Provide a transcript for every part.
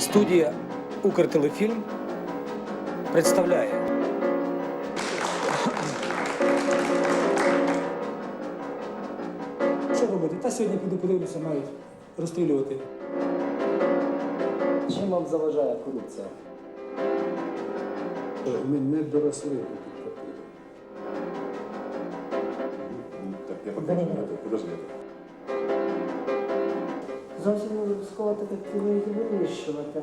Студія Укртелефільм представляє. Що робити? Та сьогодні піду подивлюся, мають розстрілювати. Чим вам заважає корупція? Ми не доросли до. Ну, Так, я пока подожди. Зовсім не обов'язково так активно її винищувати.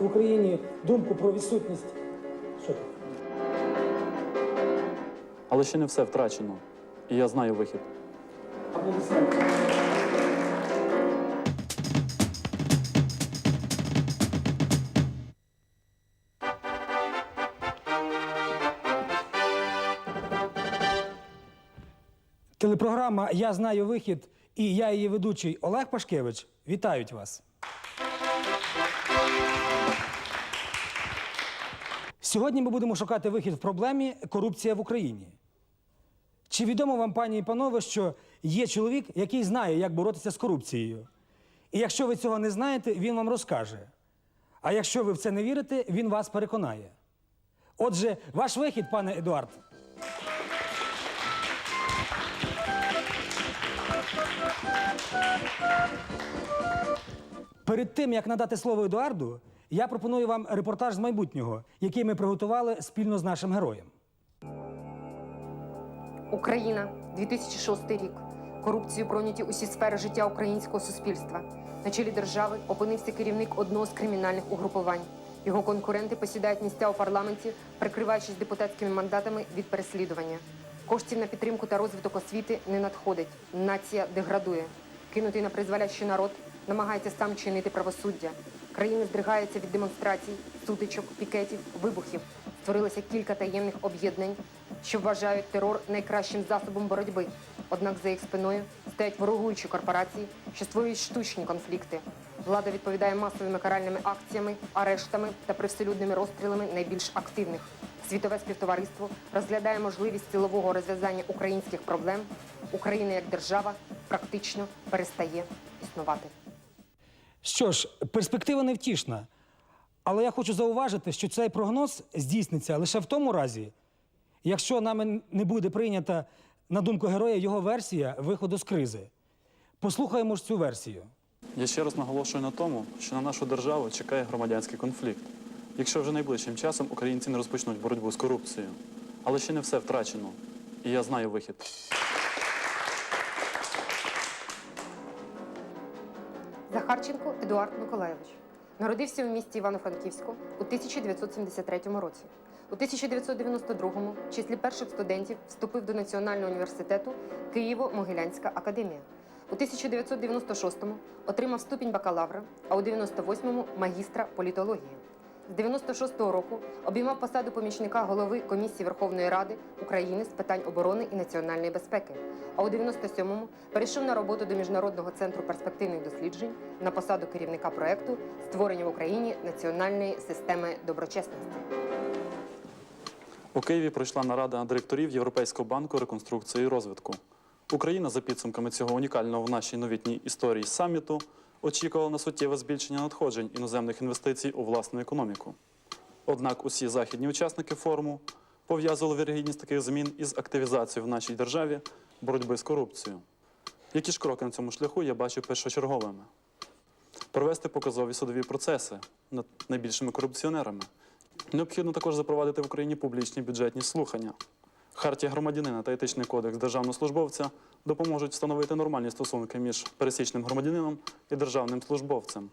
В Україні думку про відсутність. Що? Але ще не все втрачено. І я знаю вихід. Аплодисменти. Телепрограма Я знаю вихід і я її ведучий Олег Пашкевич вітають вас. Сьогодні ми будемо шукати вихід в проблемі корупція в Україні. Чи відомо вам, пані і панове, що є чоловік, який знає, як боротися з корупцією? І якщо ви цього не знаєте, він вам розкаже. А якщо ви в це не вірите, він вас переконає. Отже, ваш вихід, пане Едуард. Перед тим як надати слово Едуарду, я пропоную вам репортаж з майбутнього, який ми приготували спільно з нашим героєм. Україна, 2006 рік. Корупцію пройняті усі сфери життя українського суспільства. На чолі держави опинився керівник одного з кримінальних угрупувань. Його конкуренти посідають місця у парламенті, прикриваючись депутатськими мандатами від переслідування. Коштів на підтримку та розвиток освіти не надходить. Нація деградує. Кинутий на призволяще народ намагається сам чинити правосуддя. Країна здригається від демонстрацій, сутичок, пікетів, вибухів. Створилося кілька таємних об'єднань, що вважають терор найкращим засобом боротьби. Однак за їх спиною стоять ворогуючі корпорації, що створюють штучні конфлікти. Влада відповідає масовими каральними акціями, арештами та привселюдними розстрілами найбільш активних. Світове співтовариство розглядає можливість силового розв'язання українських проблем. Україна як держава практично перестає існувати. Що ж, перспектива невтішна. Але я хочу зауважити, що цей прогноз здійсниться лише в тому разі, якщо нами не буде прийнята, на думку героя, його версія виходу з кризи. Послухаємо ж цю версію. Я ще раз наголошую на тому, що на нашу державу чекає громадянський конфлікт. Якщо вже найближчим часом українці не розпочнуть боротьбу з корупцією. Але ще не все втрачено. І я знаю вихід. Захарченко Едуард Миколаєвич народився у місті Івано-Франківську у 1973 році. У 1992-му в числі перших студентів вступив до Національного університету Києво-Могилянська академія. У 1996-му отримав ступінь бакалавра, а у 98-му магістра політології. З 96-го року обіймав посаду помічника голови комісії Верховної Ради України з питань оборони і національної безпеки. А у 97-му перейшов на роботу до Міжнародного центру перспективних досліджень на посаду керівника проекту створення в Україні національної системи доброчесності. У Києві пройшла нарада директорів Європейського банку реконструкції і розвитку. Україна за підсумками цього унікального в нашій новітній історії саміту очікувала на суттєве збільшення надходжень іноземних інвестицій у власну економіку. Однак усі західні учасники форуму пов'язували вірогідність таких змін із активізацією в нашій державі боротьби з корупцією. Які ж кроки на цьому шляху я бачу першочерговими? Провести показові судові процеси над найбільшими корупціонерами. Необхідно також запровадити в Україні публічні бюджетні слухання. Хартія громадянина та етичний кодекс державного службовця допоможуть встановити нормальні стосунки між пересічним громадянином і державним службовцем.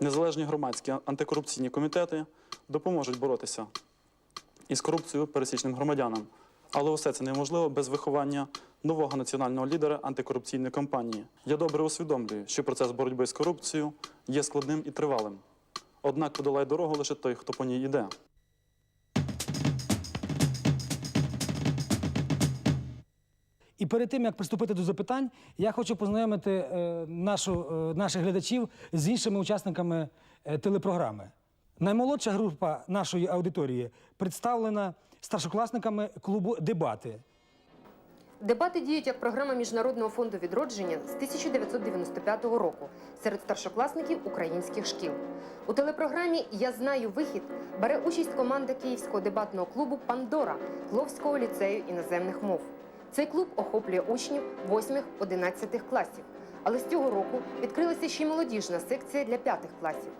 Незалежні громадські антикорупційні комітети допоможуть боротися із корупцією пересічним громадянам. Але усе це неможливо без виховання нового національного лідера антикорупційної кампанії. Я добре усвідомлюю, що процес боротьби з корупцією є складним і тривалим. Однак подолає дорогу лише той, хто по ній йде. І перед тим як приступити до запитань, я хочу познайомити е, нашу, е, наших глядачів з іншими учасниками е, телепрограми. Наймолодша група нашої аудиторії представлена старшокласниками клубу Дебати. Дебати діють як програма Міжнародного фонду відродження з 1995 року серед старшокласників українських шкіл. У телепрограмі Я знаю вихід бере участь команда київського дебатного клубу Пандора Кловського ліцею іноземних мов. Цей клуб охоплює учнів 8-11 класів. Але з цього року відкрилася ще й молодіжна секція для п'ятих класів.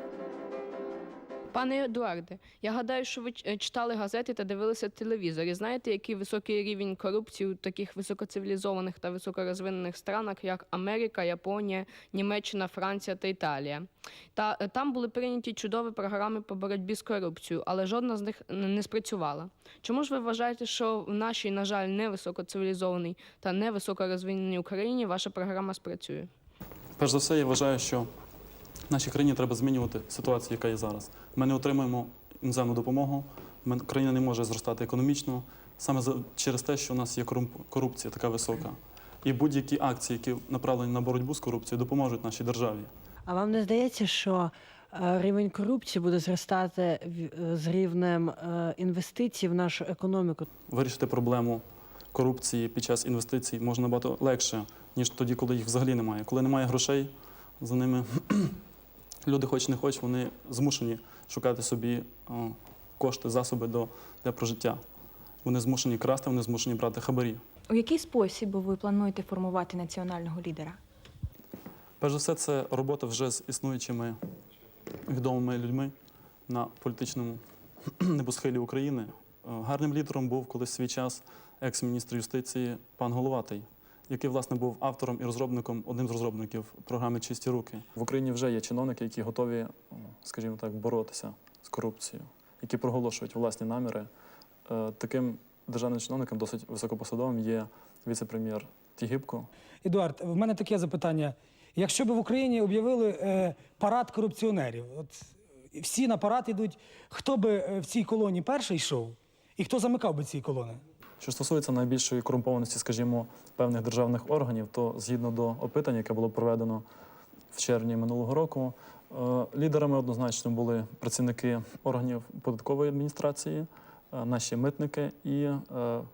Пане Едуарде, я гадаю, що ви е, читали газети та дивилися телевізор. І знаєте, який високий рівень корупції у таких високоцивілізованих та високорозвинених странах, як Америка, Японія, Німеччина, Франція та Італія. Та е, там були прийняті чудові програми по боротьбі з корупцією, але жодна з них не спрацювала. Чому ж ви вважаєте, що в нашій, на жаль, не високоцивілізованій та не високорозвиненій Україні ваша програма спрацює? Перш за все, я вважаю, що нашій країні треба змінювати ситуацію, яка є зараз. Ми не отримуємо іноземну допомогу, ми, країна не може зростати економічно, саме через те, що у нас є корупція така висока. І будь-які акції, які направлені на боротьбу з корупцією, допоможуть нашій державі. А вам не здається, що е, рівень корупції буде зростати з рівнем е, інвестицій в нашу економіку? Вирішити проблему корупції під час інвестицій можна набагато легше, ніж тоді, коли їх взагалі немає. Коли немає грошей, за ними люди, хоч не хоч, вони змушені шукати собі кошти, засоби до, для прожиття. Вони змушені красти, вони змушені брати хабарі. У який спосіб ви плануєте формувати національного лідера? Перш за все, це робота вже з існуючими відомими людьми на політичному небосхилі України. Гарним лідером був колись свій час екс-міністр юстиції пан Головатий, який, власне, був автором і розробником, одним з розробників програми Чисті руки. В Україні вже є чиновники, які готові, скажімо так, боротися з корупцією, які проголошують власні наміри. Е, Таким державним чиновником, досить високопосадовим, є віце-прем'єр Тігіпко, Едуард, в мене таке запитання. Якщо б в Україні об'явили е, парад корупціонерів, от е, всі на парад йдуть, хто би е, в цій колоні перший йшов і хто замикав би ці колони? Що стосується найбільшої корумпованості, скажімо, певних державних органів, то згідно до опитання, яке було проведено в червні минулого року, е, лідерами однозначно були працівники органів податкової адміністрації, е, наші митники і е,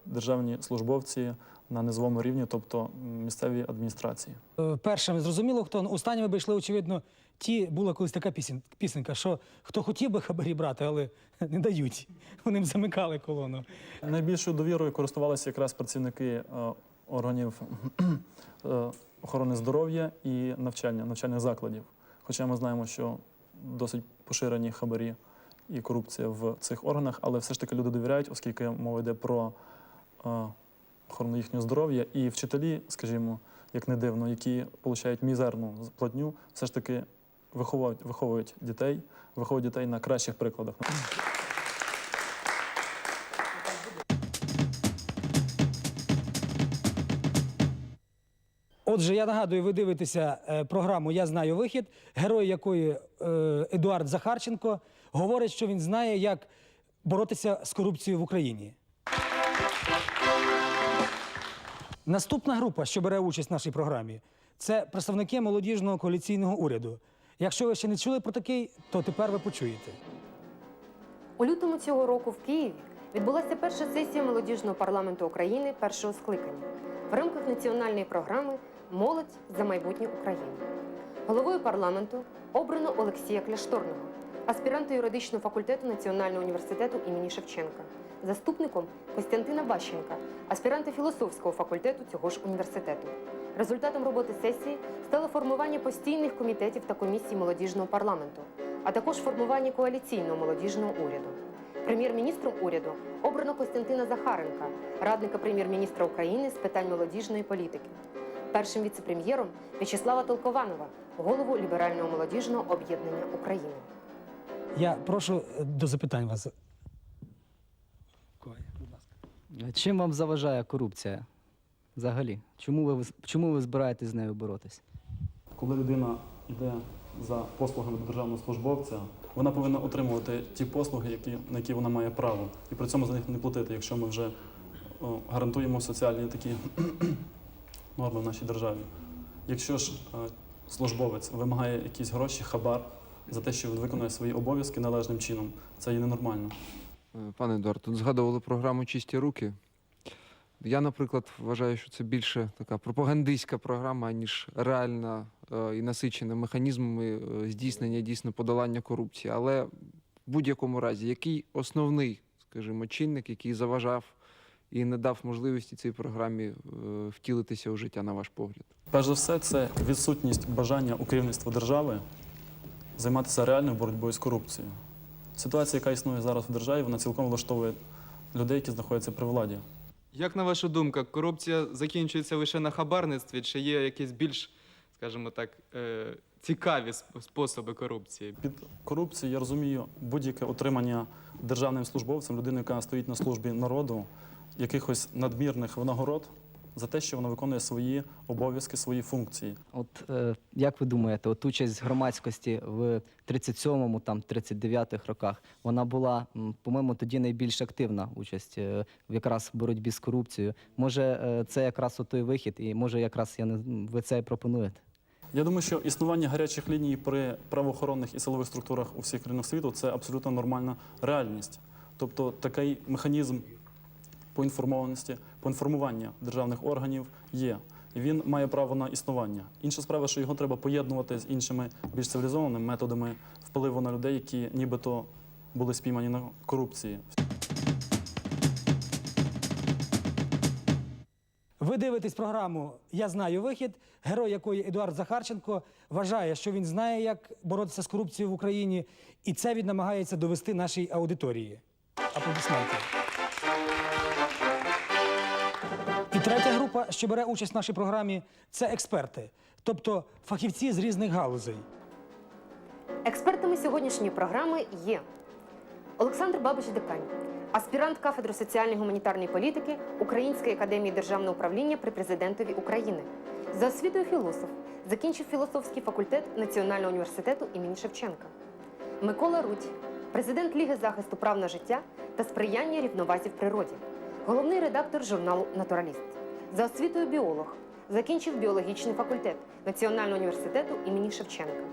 державні службовці на низовому рівні, тобто місцеві адміністрації. Е, Першим зрозуміло, хто останніми би йшли, очевидно, ті була колись така пісен, пісенька, що хто хотів би хабарі брати, але не дають. Вони б замикали колону. Найбільшою довірою користувалися якраз працівники е, органів е, охорони здоров'я і навчання, навчальних закладів. Хоча ми знаємо, що досить поширені хабарі і корупція в цих органах, але все ж таки люди довіряють, оскільки мова йде про охорону їхнього здоров'я. І вчителі, скажімо, як не дивно, які отримують мізерну платню, все ж таки виховують, виховують дітей, виховують дітей на кращих прикладах. Отже, я нагадую, ви дивитеся е, програму Я знаю вихід, герой якої е, Едуард Захарченко говорить, що він знає, як боротися з корупцією в Україні. Наступна група, що бере участь в нашій програмі, це представники молодіжного коаліційного уряду. Якщо ви ще не чули про такий, то тепер ви почуєте. У лютому цього року в Києві відбулася перша сесія молодіжного парламенту України першого скликання в рамках національної програми Молодь за майбутнє України. Головою парламенту обрано Олексія Кляшторного, аспіранта юридичного факультету Національного університету імені Шевченка, заступником Костянтина Бащенка, аспіранта філософського факультету цього ж університету. Результатом роботи сесії стало формування постійних комітетів та комісій молодіжного парламенту, а також формування коаліційного молодіжного уряду. Прем'єр-міністром уряду обрано Костянтина Захаренка, радника прем'єр-міністра України з питань молодіжної політики. Першим віце-прем'єром В'ячеслава Толкованова, голову ліберального молодіжного об'єднання України. Я прошу е, до запитань вас. Чим вам заважає корупція взагалі? Чому ви, чому ви збираєтесь з нею боротись? Коли людина йде за послугами до державного службовця, вона повинна отримувати ті послуги, які, на які вона має право, і при цьому за них не платити, якщо ми вже о, гарантуємо соціальні такі норми в нашій державі. Якщо ж е, службовець вимагає якісь гроші, хабар за те, що він виконує свої обов'язки належним чином, це є ненормально. Е, Пане Едуард, тут згадували програму Чисті руки. Я, наприклад, вважаю, що це більше така пропагандистська програма, ніж реальна е, і насичена механізмами е, здійснення дійсно подолання корупції. Але в будь-якому разі, який основний, скажімо, чинник, який заважав і не дав можливості цій програмі втілитися у життя, на ваш погляд? Перш за все, це відсутність бажання у керівництва держави займатися реальною боротьбою з корупцією. Ситуація, яка існує зараз в державі, вона цілком влаштовує людей, які знаходяться при владі. Як на вашу думку, корупція закінчується лише на хабарництві, чи є якісь більш, скажімо так, е, цікаві способи корупції? Під корупцією я розумію будь-яке отримання державним службовцем, людиною, яка стоїть на службі народу, якихось надмірних винагород за те, що вона виконує свої обов'язки, свої функції. От е, як ви думаєте, от участь громадськості в 37-му, там 39-х роках, вона була, по-моєму, тоді найбільш активна участь е, в якраз в боротьбі з корупцією. Може, е, це якраз от той вихід, і може, якраз я не ви це і пропонуєте? Я думаю, що існування гарячих ліній при правоохоронних і силових структурах у всіх країнах світу це абсолютно нормальна реальність. Тобто такий механізм поінформованості, поінформування державних органів є. Він має право на існування. Інша справа, що його треба поєднувати з іншими більш цивілізованими методами впливу на людей, які нібито були спіймані на корупції. Ви дивитесь програму Я знаю вихід, герой якої Едуард Захарченко вважає, що він знає, як боротися з корупцією в Україні, і це він намагається довести нашій аудиторії. Аплодисменти. Третя група, що бере участь в нашій програмі, це експерти, тобто фахівці з різних галузей. Експертами сьогоднішньої програми є Олександр Бабич Депень, аспірант кафедри соціальної гуманітарної політики Української академії державного управління при президентові України. За освітою філософ, закінчив філософський факультет Національного університету імені Шевченка. Микола Рудь, президент Ліги захисту прав на життя та сприяння рівновазі в природі, головний редактор журналу Натураліст. За освітою біолог, закінчив біологічний факультет Національного університету імені Шевченка.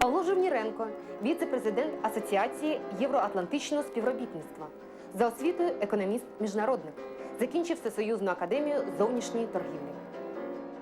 Павло Жовніренко, віце-президент Асоціації Євроатлантичного співробітництва. За освітою економіст-міжнародник. Закінчив Всесоюзну академію зовнішньої торгівлі.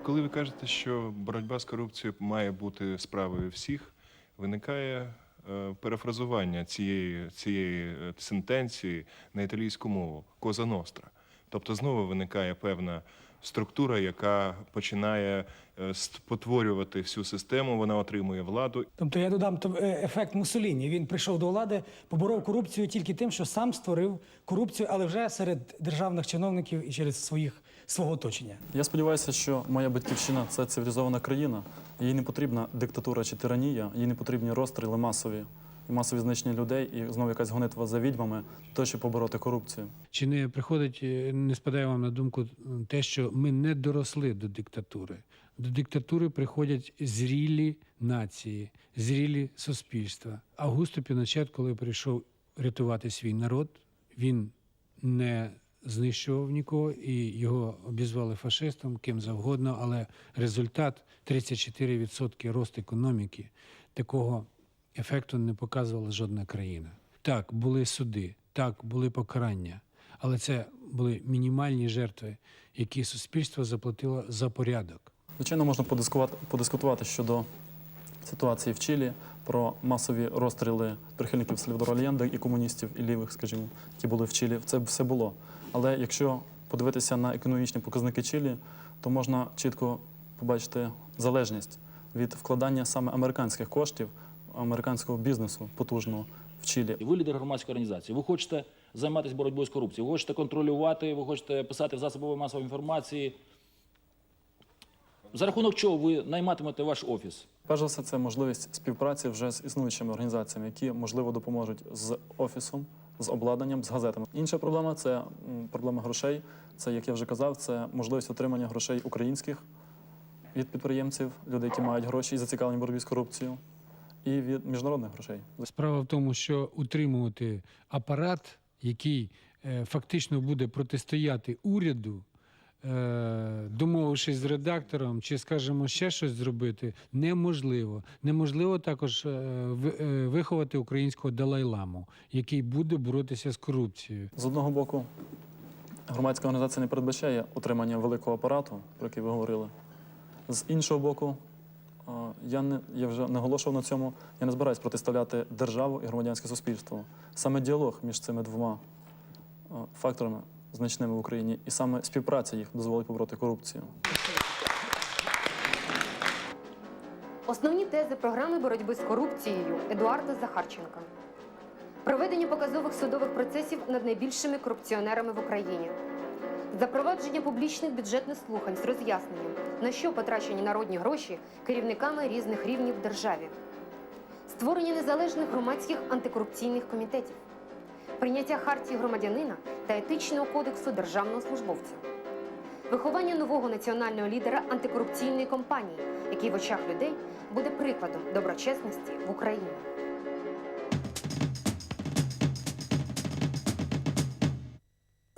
Коли ви кажете, що боротьба з корупцією має бути справою всіх, виникає е, перефразування цієї, цієї е, сентенції на італійську мову коза ностра. Тобто знову виникає певна структура, яка починає е, спотворювати всю систему, вона отримує владу. Тобто я додам то- е, ефект Муссоліні. Він прийшов до влади, поборов корупцію тільки тим, що сам створив корупцію, але вже серед державних чиновників і через своїх свого оточення. Я сподіваюся, що моя батьківщина це цивілізована країна. Їй не потрібна диктатура чи тиранія, їй не потрібні розстріли масові і масові знищення людей, і знову якась гонитва за відьмами, того, щоб побороти корупцію. Чи не приходить, е, не спадає вам на думку те, що ми не доросли до диктатури? До диктатури приходять зрілі нації, зрілі суспільства. Августо Піночет, коли прийшов рятувати свій народ, він не знищував нікого і його обізвали фашистом, ким завгодно, але результат 34% рост економіки такого ефекту не показувала жодна країна. Так, були суди, так, були покарання, але це були мінімальні жертви, які суспільство заплатило за порядок. Звичайно, можна подискувати, подискутувати щодо ситуації в Чилі, про масові розстріли прихильників Сальвадора Альєнде і комуністів, і лівих, скажімо, які були в Чилі. Це все було. Але якщо подивитися на економічні показники Чилі, то можна чітко побачити залежність від вкладання саме американських коштів, американського бізнесу потужного в Чилі. Ви лідер громадської організації. Ви хочете займатися боротьбою з корупцією. Ви хочете контролювати, ви хочете писати в засоби масової інформації. За рахунок чого ви найматимете ваш офіс? Перш за все, це можливість співпраці вже з існуючими організаціями, які можливо допоможуть з офісом, з обладнанням, з газетами. Інша проблема це проблема грошей. Це, як я вже казав, це можливість отримання грошей українських від підприємців, людей, які мають гроші і зацікавлені в боротьбі з корупцією, і від міжнародних грошей. Справа в тому, що утримувати апарат, який е, фактично буде протистояти уряду, е, домовившись з редактором, чи, скажімо, ще щось зробити, неможливо. Неможливо також е, виховати українського Далай-ламу, який буде боротися з корупцією. З одного боку, громадська організація не передбачає утримання великого апарату, про який ви говорили. З іншого боку, я, не, я вже наголошував на цьому, я не збираюсь протиставляти державу і громадянське суспільство. Саме діалог між цими двома факторами значними в Україні, і саме співпраця їх дозволить побороти корупцію. Основні тези програми боротьби з корупцією Едуарда Захарченка. Проведення показових судових процесів над найбільшими корупціонерами в Україні. Запровадження публічних бюджетних слухань з роз'ясненням, на що потрачені народні гроші керівниками різних рівнів в державі. Створення незалежних громадських антикорупційних комітетів. Прийняття хартії громадянина та етичного кодексу державного службовця. Виховання нового національного лідера антикорупційної кампанії, який в очах людей буде прикладом доброчесності в Україні.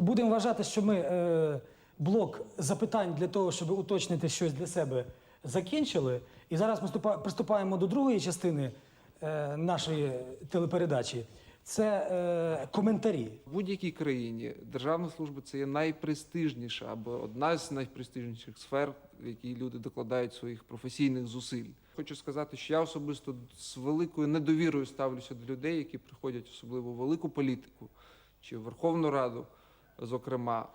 Будемо вважати, що ми е, блок запитань для того, щоб уточнити щось для себе, закінчили. І зараз приступа- приступаємо до другої частини е, нашої телепередачі. Це е, коментарі. В будь-якій країні державна служба це є найпрестижніша або одна з найпрестижніших сфер, в якій люди докладають своїх професійних зусиль. Хочу сказати, що я особисто з великою недовірою ставлюся до людей, які приходять особливо в велику політику чи в Верховну Раду, зокрема,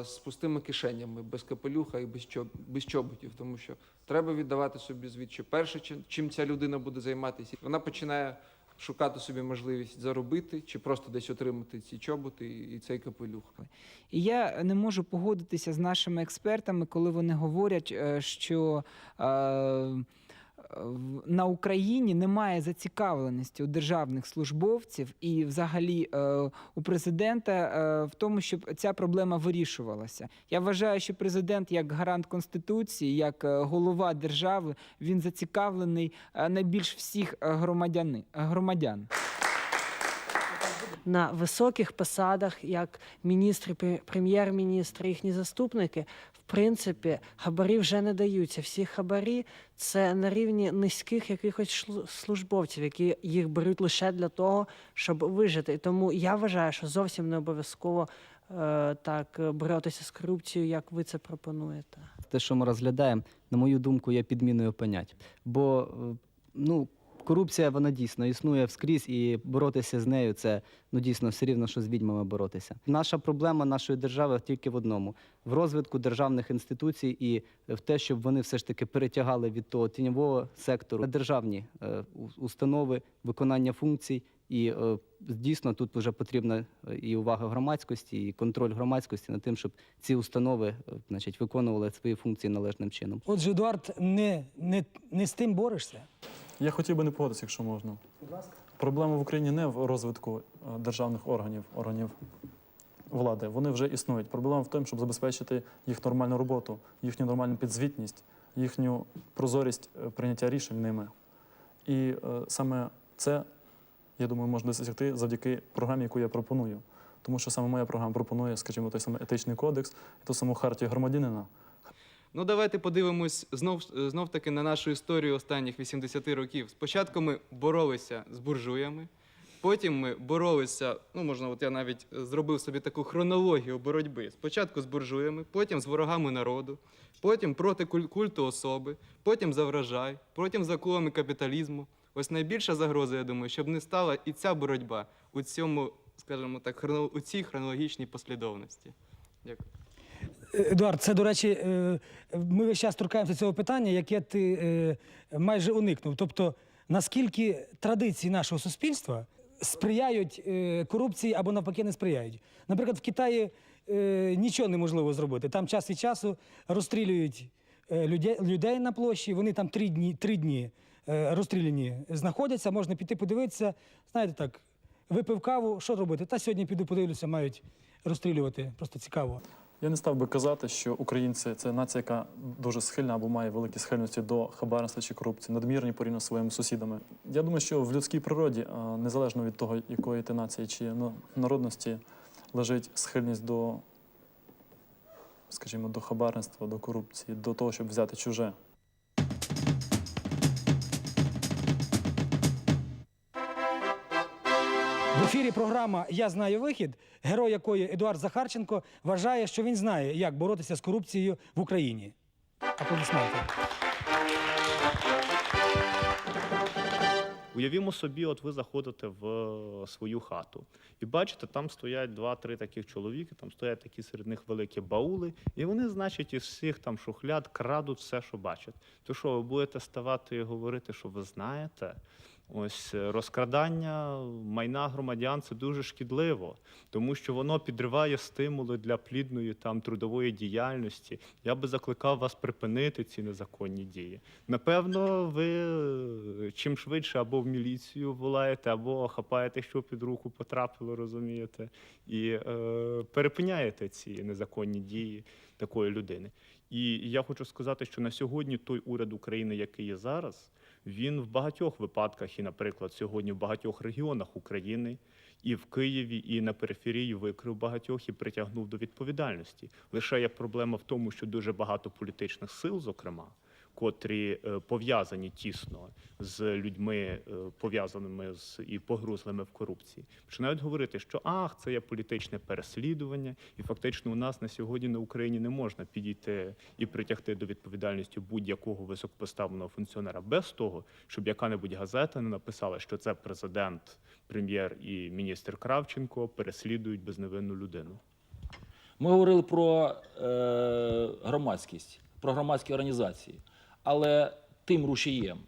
е, з пустими кишенями, без капелюха і без, чоб, чоботів, тому що треба віддавати собі звіт, що перше, чим, чим ця людина буде займатися, вона починає шукати собі можливість заробити чи просто десь отримати ці чоботи і цей капелюх. І я не можу погодитися з нашими експертами, коли вони говорять, е, що е, на Україні немає зацікавленості у державних службовців і, взагалі, е, у президента е, в тому, щоб ця проблема вирішувалася. Я вважаю, що президент, як гарант конституції, як е, голова держави, він зацікавлений найбільш всіх громадяни, громадян. на високих посадах, як міністри, прем'єр-міністри, їхні заступники, принципі, хабарі вже не даються. Всі хабарі це на рівні низьких якихось службовців, які їх беруть лише для того, щоб вижити. І тому я вважаю, що зовсім не обов'язково е, так боротися з корупцією, як ви це пропонуєте. те, що ми розглядаємо, на мою думку, є підміною понять. Бо е, ну, корупція вона дійсно існує вскрізь, і боротися з нею це ну дійсно все рівно, що з відьмами боротися. Наша проблема нашої держави тільки в одному: в розвитку державних інституцій і в те, щоб вони все ж таки перетягали від того тіньового сектору державні е, установи, виконання функцій. І е, дійсно тут вже потрібна е, і увага громадськості, і контроль громадськості над тим, щоб ці установи значить, виконували свої функції належним чином. Отже, Едуард, не, не, не з тим борешся. Я хотів би не погодитися, якщо можна. Проблема в Україні не в розвитку е, державних органів, органів влади. Вони вже існують. Проблема в тому, щоб забезпечити їх нормальну роботу, їхню нормальну підзвітність, їхню прозорість е, прийняття рішень ними. І е, саме це, я думаю, можна досягти завдяки програмі, яку я пропоную. Тому що саме моя програма пропонує, скажімо, той самий етичний кодекс, і ту саму хартію громадянина, Ну, давайте подивимось знов, знов таки на нашу історію останніх 80 років. Спочатку ми боролися з буржуями, потім ми боролися, ну можна, от я навіть зробив собі таку хронологію боротьби. Спочатку з буржуями, потім з ворогами народу, потім проти культу особи, потім за врожай, потім за колами капіталізму. Ось найбільша загроза, я думаю, щоб не стала і ця боротьба у цьому, скажімо так, у цій хронологічній послідовності. Дякую. Едуард, це, до речі, е, ми весь час торкаємося цього питання, яке ти е, майже уникнув. Тобто, наскільки традиції нашого суспільства сприяють е, корупції або навпаки не сприяють. Наприклад, в Китаї нічого неможливо зробити. Там час від часу розстрілюють людей, на площі, вони там три дні, три дні розстріляні знаходяться, можна піти подивитися. Знаєте так, випив каву, що робити? Та сьогодні піду подивлюся, мають розстрілювати. Просто цікаво. Я не став би казати, що українці це нація, яка дуже схильна або має великі схильності до хабарництва чи корупції, надмірні порівняно з своїми сусідами. Я думаю, що в людській природі, незалежно від того, якої ти нації чи ну, народності, лежить схильність до, скажімо, до хабарництва, до корупції, до того, щоб взяти чуже. Ефірі програма Я знаю вихід, герой якої Едуард Захарченко вважає, що він знає, як боротися з корупцією в Україні. Аплодисменти. Уявімо собі, от ви заходите в е, свою хату і бачите, там стоять два-три таких чоловіки, там стоять такі серед них великі баули, і вони, значить, із всіх там шухляд крадуть все, що бачать. То що, ви будете ставати і говорити, що ви знаєте? Ось е, розкрадання майна громадян це дуже шкідливо, тому що воно підриває стимули для плідної там трудової діяльності. Я би закликав вас припинити ці незаконні дії. Напевно, ви е, чим швидше або в міліцію волаєте, або хапаєте, що під руку потрапило, розумієте, і е, перепиняєте ці незаконні дії такої людини. І я хочу сказати, що на сьогодні той уряд України, який є зараз, він в багатьох випадках, і, наприклад, сьогодні в багатьох регіонах України, і в Києві, і на периферії викрив багатьох і притягнув до відповідальності. Лише є проблема в тому, що дуже багато політичних сил, зокрема, котрі е, пов'язані тісно з людьми, е, пов'язаними з і погрузлими в корупції, починають говорити, що ах, це є політичне переслідування, і фактично у нас на сьогодні на Україні не можна підійти і притягти до відповідальності будь-якого високопоставленого функціонера без того, щоб яка-небудь газета не написала, що це президент, прем'єр і міністр Кравченко переслідують безневинну людину. Ми говорили про е, громадськість, про громадські організації. Але тим рушієм,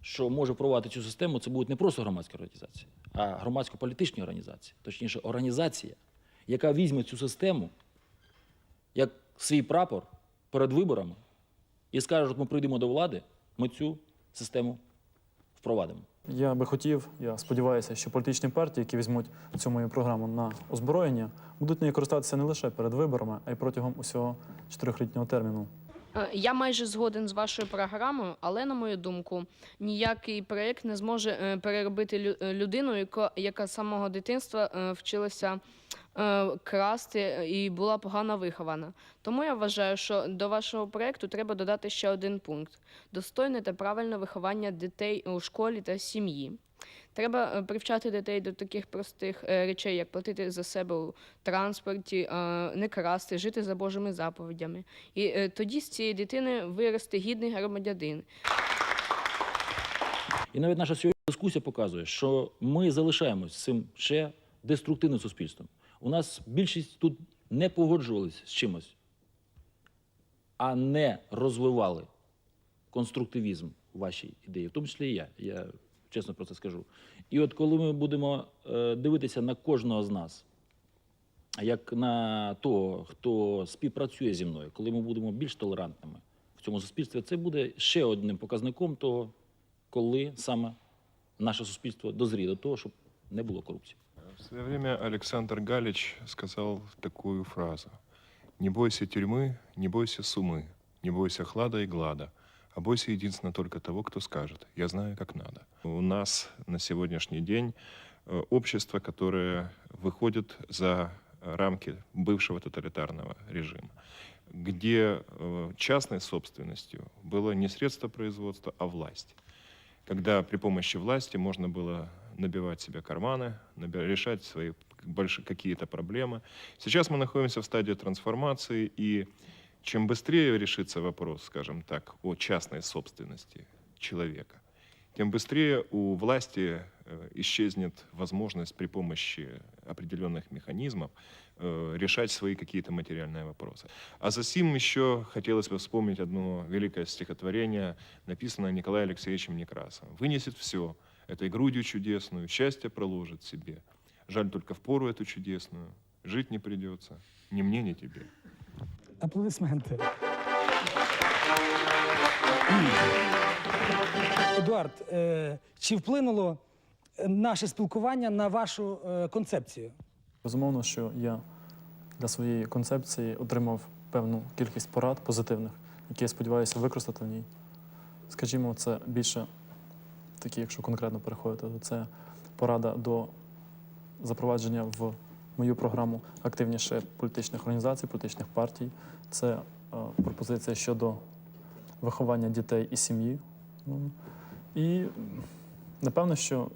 що може провадити цю систему, це будуть не просто громадські організації, а громадсько-політичні організації, точніше, організація, яка візьме цю систему як свій прапор перед виборами і скаже, що ми прийдемо до влади, ми цю систему впровадимо. Я би хотів, я сподіваюся, що політичні партії, які візьмуть цю мою програму на озброєння, будуть нею користуватися не лише перед виборами, а й протягом усього чотирьохлітнього терміну. Е, Я майже згоден з вашою програмою, але на мою думку, ніякий проєкт не зможе е, переробити е, людину, яка, з самого дитинства вчилася красти і була погано вихована. Тому я вважаю, що до вашого проєкту треба додати ще один пункт: достойне та правильне виховання дітей у школі та сім'ї. Треба е, привчати дітей до таких простих е, речей, як платити за себе у транспорті, е, не красти, жити за Божими заповідями. І тоді з цієї дитини виросте гідний громадянин. І навіть наша сьогодні дискусія показує, що ми залишаємось цим ще деструктивним суспільством. У нас більшість тут не погоджувалися з чимось, а не розвивали конструктивізм вашій ідеї, в тому числі і я. Я чесно про це скажу. І от коли ми будемо е, дивитися на кожного з нас, як на того, хто співпрацює зі мною, коли ми будемо більш толерантними в цьому суспільстві, це буде ще одним показником того, коли саме наше суспільство дозріє до того, щоб не було корупції. В свое время Александр Галич сказал такую фразу. «Не бойся тюрьмы, не бойся сумы, не бойся хлада и глада, а бойся единственно только того, кто скажет «я знаю, как надо». У нас на сегодняшний день э, общество, которое выходит за рамки бывшего тоталитарного режима, где э, частной собственностью было не средство производства, а власть когда при помощи власти можно было набивать себе карманы, решать свои какие-то проблемы. Сейчас мы находимся в стадии трансформации, и чем быстрее решится вопрос, скажем так, о частной собственности человека, тем быстрее у власти э, исчезнет возможность при помощи определенных механизмов э, решать свои какие-то материальные вопросы. А за сим еще хотелось бы вспомнить одно великое стихотворение, написанное Николаем Алексеевичем Некрасовым. «Вынесет все, этой грудью чудесную, счастье проложит себе. Жаль только в пору эту чудесную, жить не придется, ни мне, ни тебе». Аплодисменти. Едуард, е, чи вплинуло наше спілкування на вашу е, концепцію? Безумовно, що я для своєї концепції отримав певну кількість порад позитивних, які я сподіваюся використати в ній. Скажімо, це більше такі, якщо конкретно переходити, то це порада до запровадження в мою програму активніше політичних організацій, політичних партій. Це е, пропозиція щодо виховання дітей і сім'ї. Ну, І напевно, що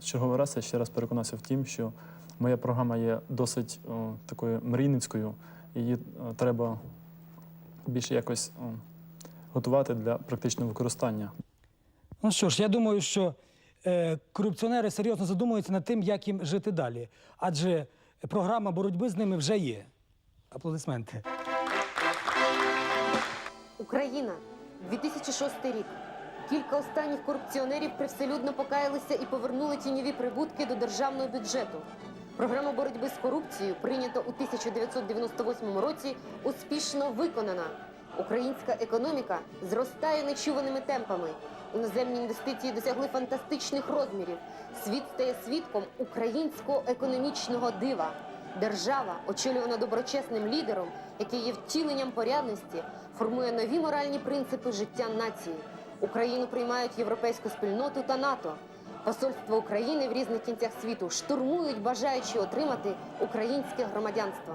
черговий раз я ще раз переконався в тім, що моя програма є досить о, такою мрійницькою, її о, треба більше якось о, готувати для практичного використання. Ну що ж, я думаю, що е, корупціонери серйозно задумуються над тим, як їм жити далі. Адже програма боротьби з ними вже є. Аплодисменти. Україна, 2006 рік. Кілька останніх корупціонерів привселюдно покаялися і повернули тіньові прибутки до державного бюджету. Програма боротьби з корупцією, прийнята у 1998 році, успішно виконана. Українська економіка зростає нечуваними темпами. Іноземні інвестиції досягли фантастичних розмірів. Світ стає свідком українського економічного дива. Держава, очолювана доброчесним лідером, який є втіленням порядності, формує нові моральні принципи життя нації. Україну приймають європейську спільноту та НАТО. Посольство України в різних кінцях світу штурмують, бажаючи отримати українське громадянство.